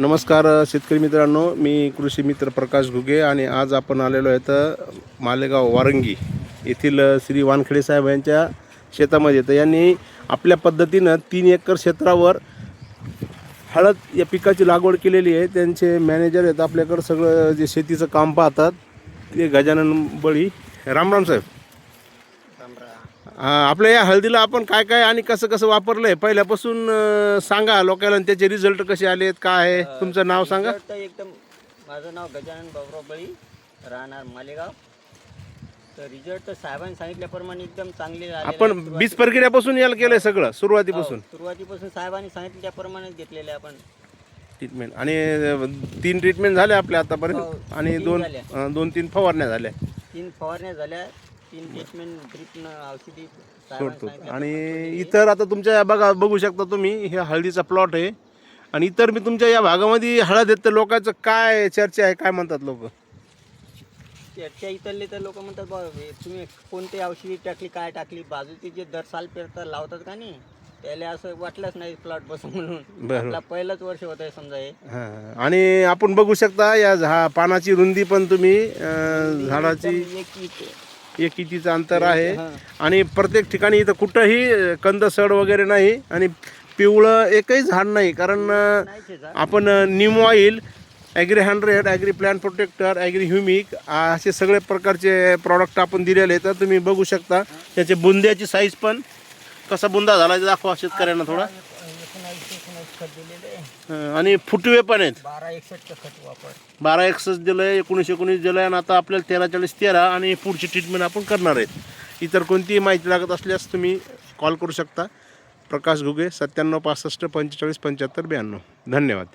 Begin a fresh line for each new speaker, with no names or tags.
नमस्कार शेतकरी मित्रांनो. मी कृषी मित्र प्रकाश घुगे आणि आज आपण आलेलो आहे तर मालेगाव वारंगी येथील श्री वानखेडे साहेब यांच्या शेतामध्ये. तर यांनी आपल्या पद्धतीनं तीन एकर क्षेत्रावर हळद या पिकाची लागवड केलेली आहे. त्यांचे मॅनेजर आहेत आपल्याकडं सगळं जे शेतीचं काम पाहतात ते गजानन बळी. रामराम साहेब. हा, आपल्या या हळदीला आपण काय काय आणि कसं कसं वापरलंय? पहिल्यापासून अं, सांगा लोकांना आणि त्याचे रिझल्ट कसे आलेत काय आहे? तुमचं नाव सांगा.
तर एकदम माझं नाव गजानन बाबुराव बळी राहणार मालेगाव. तर रिझल्ट तर साहेबांनी सांगितल्याप्रमाणे एकदम चांगले आलेले
आपण
आहेत.
बीज प्रक्रियापासून याला केलंय सगळं सुरुवातीपासून.
हो, सुरुवातीपासून साहेबांनी सांगितलं त्याप्रमाणेच घेतलेले आपण.
ट्रीटमेंट आणि अं, तीन ट्रीटमेंट झाल्या आपल्या
हो,
आतापर्यंत आणि
तीन
दोन
झाल्या.
अं, दोन तीन फवारण्या झाल्या.
तीन फवारण्या झाल्या.
सोडतो. आणि इतर आता तुमच्या बघा बघू शकता तुम्ही हे हळदीचा प्लॉट आहे. आणि इतर मी तुमच्या या भागामध्ये हळद येत तर लोकांचं काय चर्चा आहे काय म्हणतात लोक?
त्या इथले तर लोक म्हणतात तुम्ही कोणती औषधी टाकली काय टाकली बाजूचे जे दर साल पेरतात लावतात का नाही? त्याला असं वाटलंच नाही प्लॉट बसून म्हणून. आपला पहिलंच वर्ष होत आहे समजा हे.
आणि आपण बघू शकता या झा पानाची रुंदी पण तुम्ही झाडाची
एक एक-
कितीचं अंतर आहे
हां.
आणि प्रत्येक ठिकाणी इथं कुठंही कंद सड वगैरे नाही आणि पिवळं एकही झाड नाही कारण. आपण neem oil agri hundred agri plan protector agri humic असे सगळे प्रकारचे प्रॉडक्ट आपण दिलेले आहेत तर तुम्ही बघू शकता त्याचे बुंद्याची साईज पण कसा बुंदा झाला ते दाखवा शेतकऱ्यांना थोडा
खत दिलेले आहे.
अं, आणि फुटवे पण आहेत.
बारा एकसष्ट खत वापर.
बारा एकसष्ट दिलं आहे एकोणीस एकोणीस दिलं आहे आणि आता आपल्याला तेरा चाळीस तेरा आणि पुढची ट्रीटमेंट आपण करणार आहेत. इतर कोणतीही माहिती लागत असल्यास तुम्ही कॉल करू शकता. प्रकाश घुगे सत्त्याण्णव पासष्ट पंचेचाळीस पंच्याहत्तर ब्याण्णव. धन्यवाद.